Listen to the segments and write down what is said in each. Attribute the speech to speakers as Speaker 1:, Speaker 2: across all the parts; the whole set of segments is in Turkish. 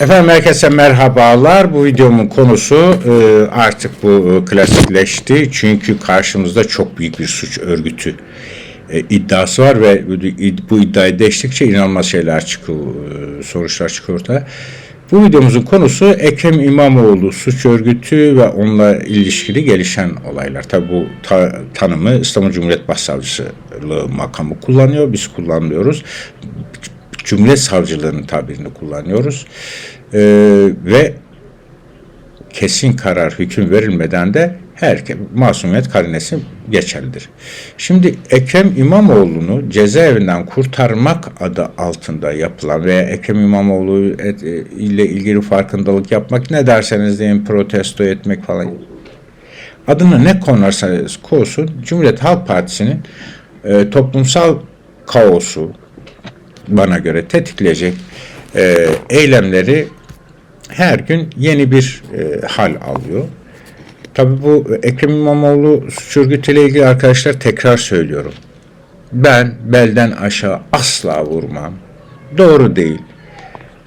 Speaker 1: Efendim herkese merhabalar. Bu videomun konusu e, artık bu e, klasikleşti. Çünkü karşımızda çok büyük bir suç örgütü e, iddiası var ve bu, iddiayı deştikçe inanılmaz şeyler çıkıyor, sonuçlar çıkıyor ortaya. Bu videomuzun konusu Ekrem İmamoğlu suç örgütü ve onunla ilişkili gelişen olaylar. Tabi bu ta- tanımı İstanbul Cumhuriyet Başsavcılığı makamı kullanıyor, biz kullanmıyoruz. Cumhuriyet Savcılığı'nın tabirini kullanıyoruz. Ee, ve kesin karar hüküm verilmeden de her masumiyet karinesi geçerlidir. Şimdi Ekrem İmamoğlu'nu cezaevinden kurtarmak adı altında yapılan veya Ekrem İmamoğlu e, ile ilgili farkındalık yapmak ne derseniz deyin protesto etmek falan adını ne konarsanız koysun Cumhuriyet Halk Partisi'nin e, toplumsal kaosu bana göre tetikleyecek e, eylemleri her gün yeni bir e, hal alıyor. Tabii bu Ekrem İmamoğlu suç örgütüyle ilgili arkadaşlar tekrar söylüyorum. Ben belden aşağı asla vurmam. Doğru değil.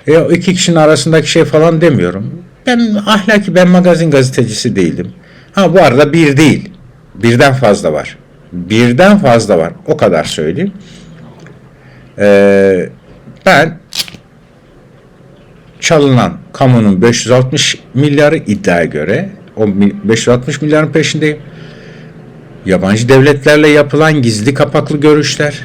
Speaker 1: E, iki kişinin arasındaki şey falan demiyorum. Ben ahlaki ben magazin gazetecisi değilim. Ha bu arada bir değil. Birden fazla var. Birden fazla var. O kadar söyleyeyim. Ee, ben çalınan kamunun 560 milyarı iddiaya göre o mi- 560 milyarın peşindeyim. Yabancı devletlerle yapılan gizli kapaklı görüşler,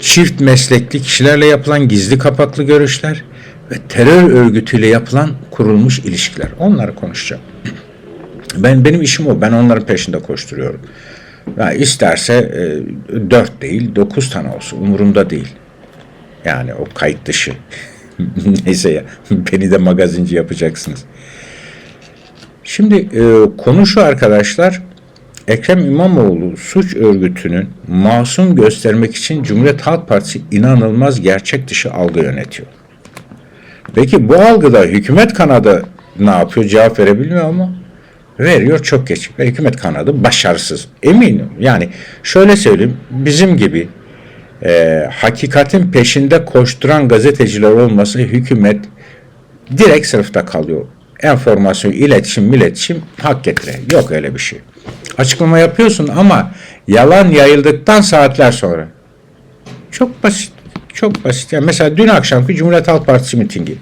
Speaker 1: çift meslekli kişilerle yapılan gizli kapaklı görüşler ve terör örgütüyle yapılan kurulmuş ilişkiler. Onları konuşacağım. Ben benim işim o. Ben onların peşinde koşturuyorum. Ya isterse e, 4 değil 9 tane olsun umurumda değil. Yani o kayıt dışı. Neyse ya beni de magazinci yapacaksınız. Şimdi e, konu şu arkadaşlar. Ekrem İmamoğlu suç örgütünün masum göstermek için Cumhuriyet Halk Partisi inanılmaz gerçek dışı algı yönetiyor. Peki bu algıda hükümet kanadı ne yapıyor cevap verebilmiyor ama veriyor çok geç. Ve hükümet kanadı başarısız. Eminim yani şöyle söyleyeyim bizim gibi e, hakikatin peşinde koşturan gazeteciler olması hükümet direkt sınıfta kalıyor. Enformasyon, iletişim, iletişim hak getire. Yok öyle bir şey. Açıklama yapıyorsun ama yalan yayıldıktan saatler sonra. Çok basit. Çok basit. Yani mesela dün akşamki Cumhuriyet Halk Partisi mitingi.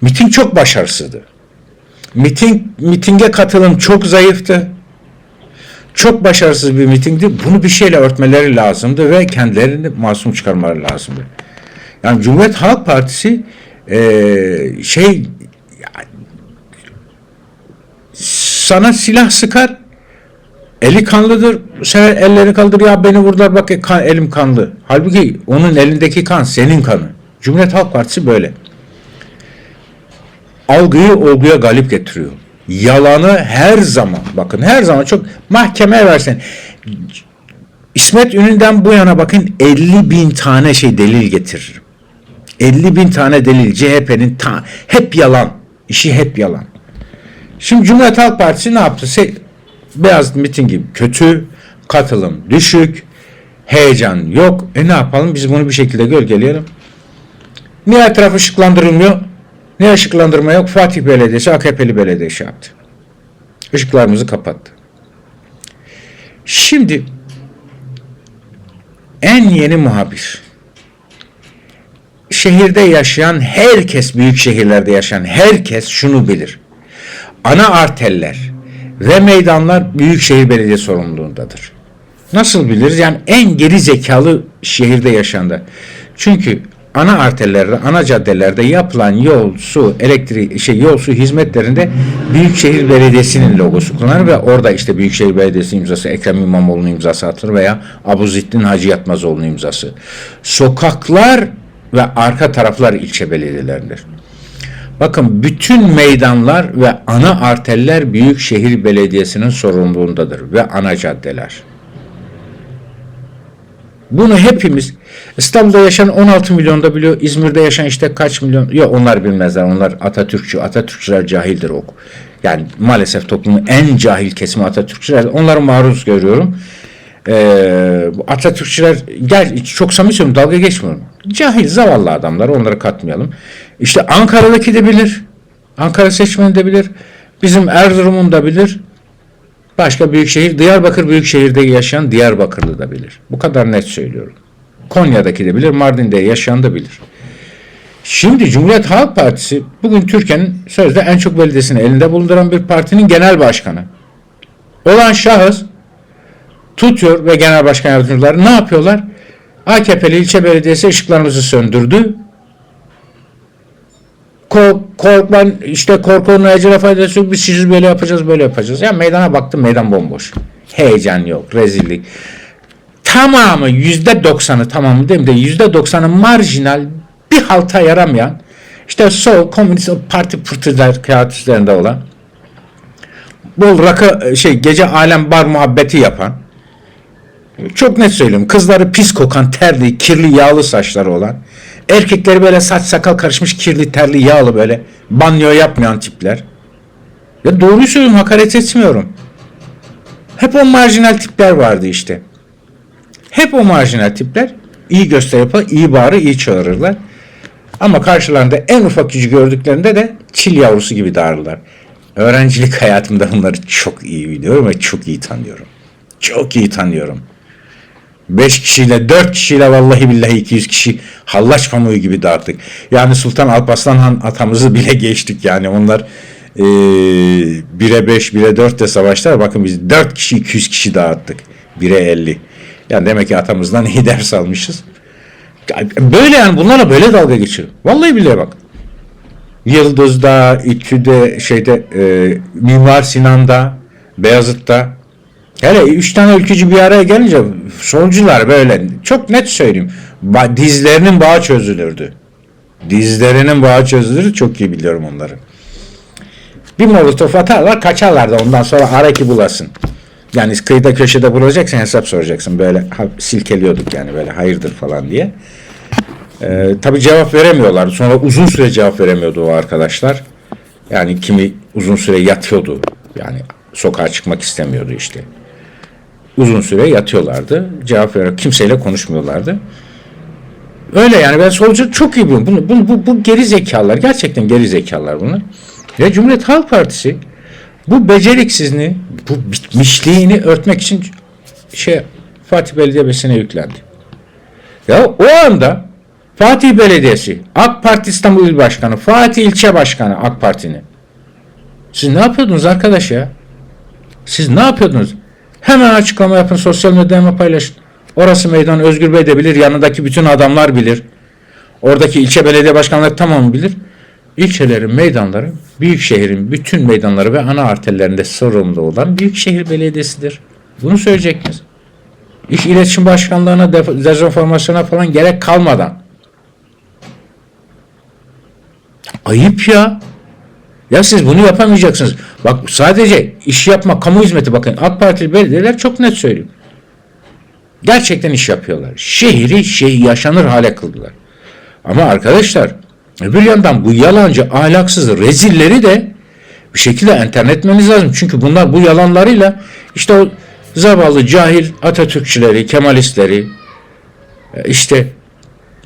Speaker 1: Miting çok başarısızdı. Miting, mitinge katılım çok zayıftı. Çok başarısız bir mitingdi. Bunu bir şeyle örtmeleri lazımdı ve kendilerini masum çıkarmaları lazımdı. Yani Cumhuriyet Halk Partisi eee, şey sana silah sıkar eli kanlıdır sen elleri kaldır ya beni vurdular bak kan, elim kanlı. Halbuki onun elindeki kan senin kanı. Cumhuriyet Halk Partisi böyle. Algıyı olguya galip getiriyor. Yalanı her zaman bakın her zaman çok mahkemeye versen İsmet Ünlü'den bu yana bakın 50 bin tane şey delil getirir. 50 bin tane delil CHP'nin ta, hep yalan. İşi hep yalan. Şimdi Cumhuriyet Halk Partisi ne yaptı? Se Beyaz mitingi kötü, katılım düşük, heyecan yok. E ne yapalım? Biz bunu bir şekilde gölgeleyelim. Niye etraf ışıklandırılmıyor? Niye ışıklandırma yok? Fatih Belediyesi AKP'li belediye şey yaptı. Işıklarımızı kapattı. Şimdi en yeni muhabir şehirde yaşayan herkes, büyük şehirlerde yaşayan herkes şunu bilir. Ana arteller ve meydanlar Büyükşehir Belediye sorumluluğundadır. Nasıl biliriz? Yani en geri zekalı şehirde yaşandı. Çünkü ana arterlerde, ana caddelerde yapılan yol, su, elektrik, şey yol, su hizmetlerinde Büyükşehir Belediyesi'nin logosu kullanılır ve orada işte Büyükşehir Belediyesi imzası, Ekrem İmamoğlu'nun imzası atılır veya Abuzettin Hacı Yatmazoğlu'nun imzası. Sokaklar ve arka taraflar ilçe belediyelerindir. Bakın bütün meydanlar ve ana arterler Büyükşehir Belediyesi'nin sorumluluğundadır ve ana caddeler. Bunu hepimiz İstanbul'da yaşayan 16 milyonda biliyor. İzmir'de yaşayan işte kaç milyon. Yok onlar bilmezler. Onlar Atatürkçü. Atatürkçüler cahildir o. Yani maalesef toplumun en cahil kesimi Atatürkçüler. Onları maruz görüyorum. Ee, Atatürkçüler gel çok samimi söylüyorum dalga geçmiyorum. Cahil zavallı adamlar onları katmayalım. İşte Ankara'daki de bilir. Ankara seçmeni de bilir. Bizim Erzurum'un da bilir. Başka büyük şehir, Diyarbakır büyük şehirde yaşayan Diyarbakırlı da bilir. Bu kadar net söylüyorum. Konya'daki de bilir, Mardin'de yaşayan da bilir. Şimdi Cumhuriyet Halk Partisi bugün Türkiye'nin sözde en çok belediyesini elinde bulunduran bir partinin genel başkanı. Olan şahıs tutuyor ve genel başkan yardımcıları ne yapıyorlar? AKP'li ilçe belediyesi ışıklarımızı söndürdü. Kork, korkman işte korkunun ecele faydası yok. Biz siz böyle yapacağız böyle yapacağız. Ya meydana baktım meydan bomboş. Heyecan yok, rezillik. Tamamı yüzde doksanı tamamı değil mi de yüzde doksanı marjinal bir halta yaramayan işte sol komünist parti pırtılar kağıt üzerinde olan bol rakı şey gece alem bar muhabbeti yapan çok net söylüyorum. Kızları pis kokan, terli, kirli, yağlı saçları olan. Erkekleri böyle saç sakal karışmış, kirli, terli, yağlı böyle. Banyo yapmayan tipler. Ya doğruyu söylüyorum, hakaret etmiyorum. Hep o marjinal tipler vardı işte. Hep o marjinal tipler iyi gösteri yapar, iyi bağırır, iyi çağırırlar. Ama karşılarında en ufak yüzü gördüklerinde de çil yavrusu gibi dağırırlar. Öğrencilik hayatımda bunları çok iyi biliyorum ve çok iyi tanıyorum. Çok iyi tanıyorum. 5 kişiyle 4 kişiyle vallahi billahi 200 kişi hallaç pamuğu gibi dağıttık. Yani Sultan Alparslan Han atamızı bile geçtik yani onlar e, 1'e 5 1'e 4 de savaşlar bakın biz 4 kişi 200 kişi dağıttık 1'e 50. Yani demek ki atamızdan iyi ders almışız. Böyle yani bunlara böyle dalga geçiyor. Vallahi billahi bak. Yıldız'da, İTÜ'de, şeyde, e, Mimar Sinan'da, Beyazıt'ta Hele üç tane ülkücü bir araya gelince solcular böyle çok net söyleyeyim. Ba- dizlerinin bağı çözülürdü. Dizlerinin bağı çözülür çok iyi biliyorum onları. Bir molotof atarlar kaçarlar da ondan sonra araki bulasın. Yani kıyıda köşede bulacaksın hesap soracaksın böyle silkeliyorduk yani böyle hayırdır falan diye. Ee, tabii cevap veremiyorlar. Sonra uzun süre cevap veremiyordu o arkadaşlar. Yani kimi uzun süre yatıyordu. Yani sokağa çıkmak istemiyordu işte uzun süre yatıyorlardı. Cevap vererek kimseyle konuşmuyorlardı. Öyle yani ben solcu çok iyi biliyorum. Bunu, bu, bu, bu geri zekalar. Gerçekten geri zekalar bunlar. Ve Cumhuriyet Halk Partisi bu beceriksizliğini, bu bitmişliğini örtmek için şey Fatih Belediyesi'ne yüklendi. Ya o anda Fatih Belediyesi, AK Parti İstanbul İl Başkanı, Fatih İlçe Başkanı AK Parti'nin. Siz ne yapıyordunuz arkadaş ya? Siz ne yapıyordunuz? Hemen açıklama yapın, sosyal medyada paylaşın. Orası meydan Özgür Bey de bilir, yanındaki bütün adamlar bilir. Oradaki ilçe belediye başkanları tamamı bilir. İlçelerin meydanları, büyük şehrin bütün meydanları ve ana arterlerinde sorumlu olan büyükşehir belediyesidir. Bunu söyleyeceksiniz. İş iletişim başkanlığına, dezenformasyona falan gerek kalmadan. Ayıp ya. Ya siz bunu yapamayacaksınız. Bak sadece iş yapma, kamu hizmeti bakın AK Partili belediyeler çok net söylüyor. Gerçekten iş yapıyorlar. Şehri şey yaşanır hale kıldılar. Ama arkadaşlar öbür yandan bu yalancı, ahlaksız rezilleri de bir şekilde enternet etmeniz lazım. Çünkü bunlar bu yalanlarıyla işte o zavallı cahil Atatürkçüleri, Kemalistleri işte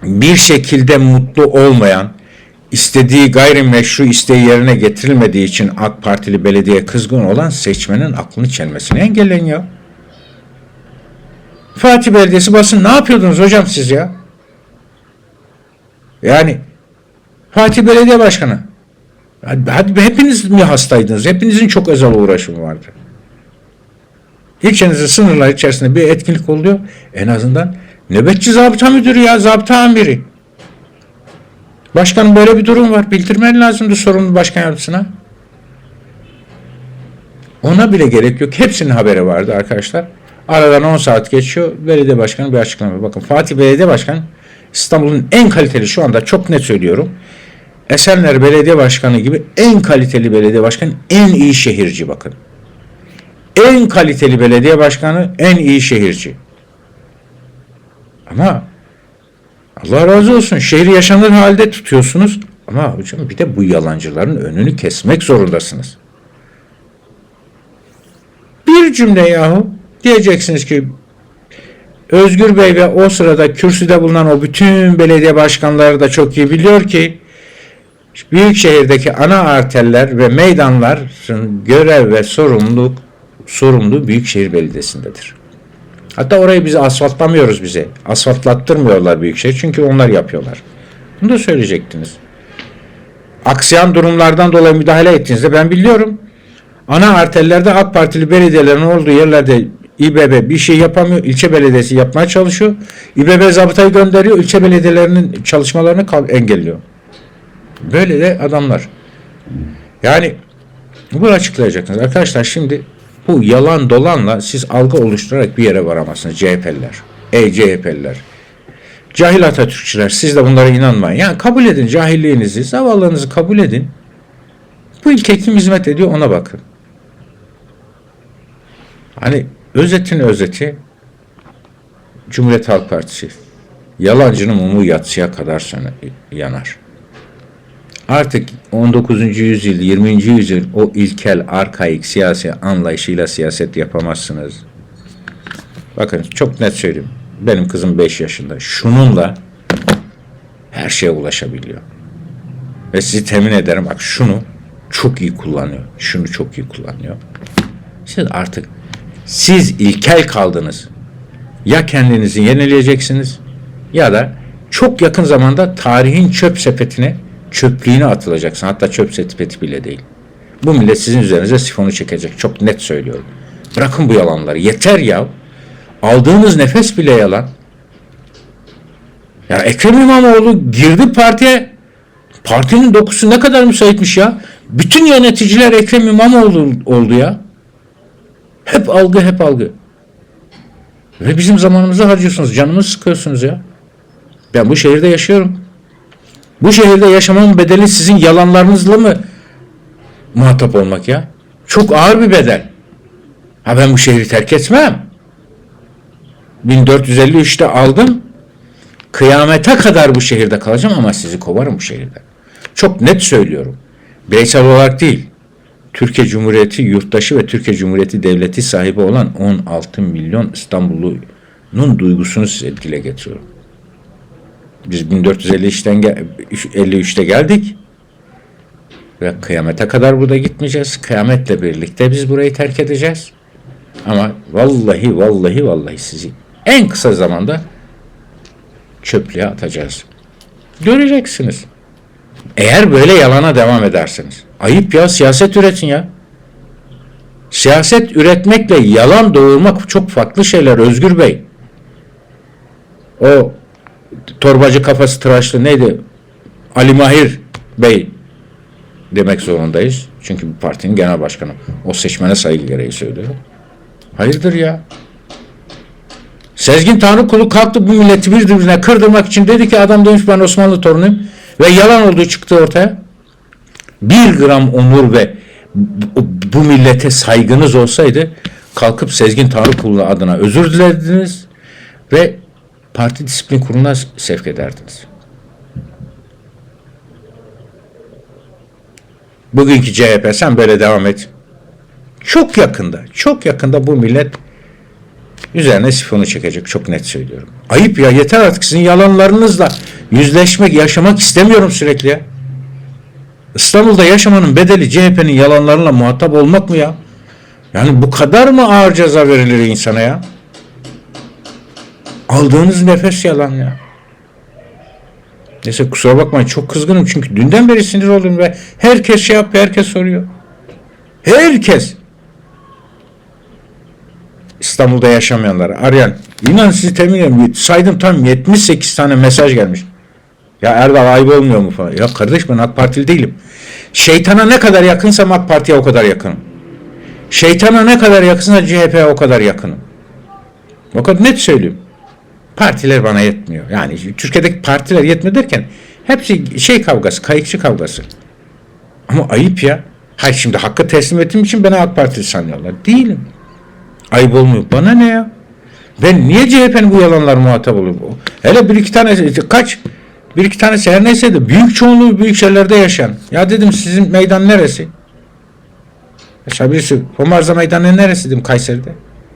Speaker 1: bir şekilde mutlu olmayan istediği gayrimeşru isteği yerine getirilmediği için AK Partili belediye kızgın olan seçmenin aklını çelmesini engelleyin ya. Fatih Belediyesi basın ne yapıyordunuz hocam siz ya? Yani Fatih Belediye Başkanı hadi, hadi hepiniz mi hastaydınız? Hepinizin çok özel uğraşımı vardı. İlçenizin sınırlar içerisinde bir etkinlik oluyor. En azından nöbetçi zabıta müdürü ya zabıta amiri. Başkanım böyle bir durum var. Bildirmen lazımdı sorumlu başkan yardımcısına. Ona bile gerek yok. Hepsinin haberi vardı arkadaşlar. Aradan 10 saat geçiyor. Belediye başkanı bir açıklama. Bakın Fatih Belediye Başkanı İstanbul'un en kaliteli şu anda çok net söylüyorum. Esenler Belediye Başkanı gibi en kaliteli belediye başkanı, en iyi şehirci bakın. En kaliteli belediye başkanı, en iyi şehirci. Ama Allah razı olsun. Şehri yaşanır halde tutuyorsunuz. Ama hocam bir de bu yalancıların önünü kesmek zorundasınız. Bir cümle yahu diyeceksiniz ki Özgür Bey ve o sırada kürsüde bulunan o bütün belediye başkanları da çok iyi biliyor ki büyük şehirdeki ana arterler ve meydanların görev ve sorumluluk sorumlu Büyükşehir Belediyesi'ndedir. Hatta orayı biz asfaltlamıyoruz bize. Asfaltlattırmıyorlar Büyükşehir çünkü onlar yapıyorlar. Bunu da söyleyecektiniz. Aksayan durumlardan dolayı müdahale ettiğinizde ben biliyorum. Ana arterlerde AK Partili belediyelerin olduğu yerlerde İBB bir şey yapamıyor. ilçe belediyesi yapmaya çalışıyor. İBB zabıtayı gönderiyor. ilçe belediyelerinin çalışmalarını engelliyor. Böyle de adamlar. Yani bunu açıklayacaksınız. Arkadaşlar şimdi bu yalan dolanla siz algı oluşturarak bir yere varamazsınız CHP'liler. Ey CHP'liler. Cahil Atatürkçüler siz de bunlara inanmayın. Yani kabul edin cahilliğinizi, zavallığınızı kabul edin. Bu ilke kim hizmet ediyor ona bakın. Hani özetin özeti Cumhuriyet Halk Partisi. Yalancının mumu yatsıya kadar söne, yanar. Artık 19. yüzyıl, 20. yüzyıl o ilkel, arkaik siyasi anlayışıyla siyaset yapamazsınız. Bakın çok net söyleyeyim. Benim kızım 5 yaşında. Şununla her şeye ulaşabiliyor. Ve sizi temin ederim bak şunu çok iyi kullanıyor. Şunu çok iyi kullanıyor. Siz artık siz ilkel kaldınız. Ya kendinizi yenileyeceksiniz ya da çok yakın zamanda tarihin çöp sepetine çöplüğüne atılacaksın. Hatta çöp sepeti bile değil. Bu millet sizin üzerinize sifonu çekecek. Çok net söylüyorum. Bırakın bu yalanları. Yeter ya. Aldığınız nefes bile yalan. Ya Ekrem İmamoğlu girdi partiye. Partinin dokusu ne kadar müsaitmiş ya. Bütün yöneticiler Ekrem İmamoğlu oldu ya. Hep algı hep algı. Ve bizim zamanımızı harcıyorsunuz. Canımızı sıkıyorsunuz ya. Ben bu şehirde yaşıyorum. Bu şehirde yaşamamın bedeli sizin yalanlarınızla mı muhatap olmak ya? Çok ağır bir bedel. Ha ben bu şehri terk etmem. 1453'te aldım. Kıyamete kadar bu şehirde kalacağım ama sizi kovarım bu şehirde. Çok net söylüyorum. Bireysel olarak değil. Türkiye Cumhuriyeti yurttaşı ve Türkiye Cumhuriyeti devleti sahibi olan 16 milyon İstanbullu'nun duygusunu size dile getiriyorum. Biz 1453'ten gel- 53'te geldik ve kıyamete kadar burada gitmeyeceğiz. Kıyametle birlikte biz burayı terk edeceğiz. Ama vallahi vallahi vallahi sizi en kısa zamanda çöplüğe atacağız. Göreceksiniz. Eğer böyle yalana devam ederseniz. Ayıp ya siyaset üretin ya. Siyaset üretmekle yalan doğurmak çok farklı şeyler Özgür Bey. O torbacı kafası tıraşlı neydi? Ali Mahir Bey demek zorundayız. Çünkü bu partinin genel başkanı. O seçmene saygı gereği söylüyor. Hayırdır ya? Sezgin Tanrıkulu kalktı bu milleti birbirine kırdırmak için dedi ki adam demiş ben Osmanlı torunuyum ve yalan olduğu çıktı ortaya. Bir gram onur ve bu, millete saygınız olsaydı kalkıp Sezgin Tanrıkulu adına özür dilediniz ve parti disiplin kuruluna sevk ederdiniz. Bugünkü CHP sen böyle devam et. Çok yakında, çok yakında bu millet üzerine sifonu çekecek. Çok net söylüyorum. Ayıp ya yeter artık sizin yalanlarınızla yüzleşmek, yaşamak istemiyorum sürekli ya. İstanbul'da yaşamanın bedeli CHP'nin yalanlarıyla muhatap olmak mı ya? Yani bu kadar mı ağır ceza verilir insana ya? Aldığınız nefes yalan ya. Neyse kusura bakmayın çok kızgınım çünkü dünden beri sinir oldum ve herkes şey yapıyor, herkes soruyor. Herkes. İstanbul'da yaşamayanları arayan. İnan sizi temin ediyorum. Saydım tam 78 tane mesaj gelmiş. Ya Erdal ayıp olmuyor mu falan. Ya kardeş ben AK Partili değilim. Şeytana ne kadar yakınsam AK Parti'ye o kadar yakınım. Şeytana ne kadar yakınsa CHP'ye o kadar yakınım. O kadar net söylüyorum. Partiler bana yetmiyor. Yani Türkiye'deki partiler yetmiyor derken hepsi şey kavgası, kayıkçı kavgası. Ama ayıp ya. Hayır şimdi hakkı teslim ettiğim için beni AK Partili sanıyorlar. Değilim. Ayıp olmuyor. Bana ne ya? Ben niye CHP'nin bu yalanlar muhatap oluyor? Hele bir iki tane kaç? Bir iki tanesi her neyse de büyük çoğunluğu büyük şehirlerde yaşayan. Ya dedim sizin meydan neresi? Mesela birisi Homarza meydanı neresi dedim Kayseri'de.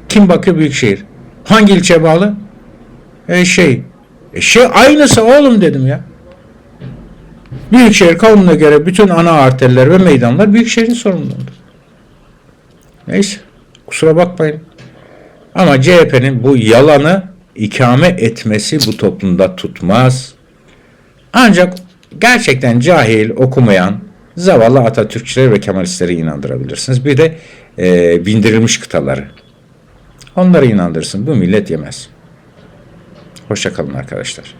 Speaker 1: Kim bakıyor büyük şehir? Hangi ilçeye bağlı? E şey. E şey aynısı oğlum dedim ya. Büyükşehir kanununa göre bütün ana arterler ve meydanlar Büyükşehir'in sorumluluğunda. Neyse. Kusura bakmayın. Ama CHP'nin bu yalanı ikame etmesi bu toplumda tutmaz. Ancak gerçekten cahil, okumayan, zavallı Atatürkçüleri ve Kemalistleri inandırabilirsiniz. Bir de e, bindirilmiş kıtaları. Onları inandırsın. Bu millet yemez. Hoşçakalın arkadaşlar.